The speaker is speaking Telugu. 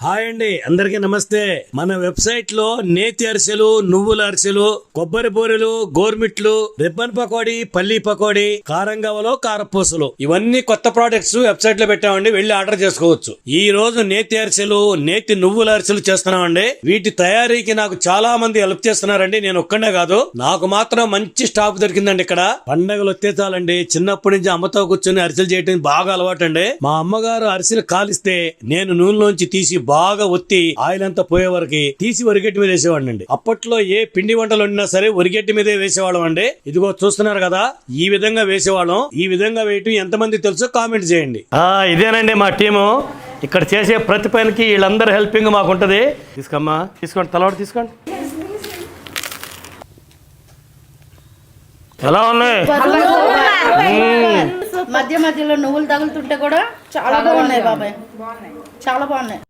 హాయ్ అండి అందరికీ నమస్తే. మన వెబ్సైట్లో నేతి అరిసెలు నువ్వుల అరిసెలు కొబ్బరి బూరెలు గోర్మిట్లు రిబ్బన్ పకోడీ పల్లి పకోడీ కారంగవలో కారపూసలు. ఇవన్నీ కొత్త ప్రోడక్ట్స్ వెబ్సైట్లో పెట్టామండి వెళ్ళి ఆర్డర్ చేసుకోవచ్చు. ఈ రోజు నేతి అరిసెలు నేతి నువ్వుల అరిసెలు చేస్తున్నామండి. వీటి తయారీకి నాకు చాలా మంది హెల్ప్ చేస్తున్నారండి నేను ఒక్కడే కాదు. నాకు మాత్రం మంచి స్టాక్ దొరికిందండి ఇక్కడ. పండగలు వచ్చే చాలండి చిన్నప్పటి నుంచి అమ్మతో కూర్చొని అరిసెలు చేయడం బాగా అలవాటు అండి మా అమ్మగారు అరిసెలు కాలిస్తే నేను నూనెలోంచి తీసి బాగా ఒత్తి ఆయిల్ అంతా పోయే వరకు తీసి వరిగట్టి మీద వేసేవాడిని అండి అప్పట్లో ఏ పిండి వంటలు వండినా సరే వరిగట్టి మీదే వేసేవాళ్ళం అండి. ఇదిగో చూస్తున్నారు కదా ఈ విధంగా వేసేవాళ్ళం. ఈ విధంగా వేయటం ఎంతమంది తెలుసో కామెంట్ చేయండి. ఇదేనండి మా టీము. ఇక్కడ చేసే ప్రతి పనికి వీళ్ళందరూ హెల్పింగ్ మాకు ఉంటది తీసుకోమ్మా తీసుకోండి తలవాడు తీసుకోండి. ఎలా ఉన్నాయి? మధ్య మధ్యలో నువ్వులు తగులుతుంటే కూడా చాలా బాగున్నాయి బాబాయ్. చాలా బాగున్నాయి.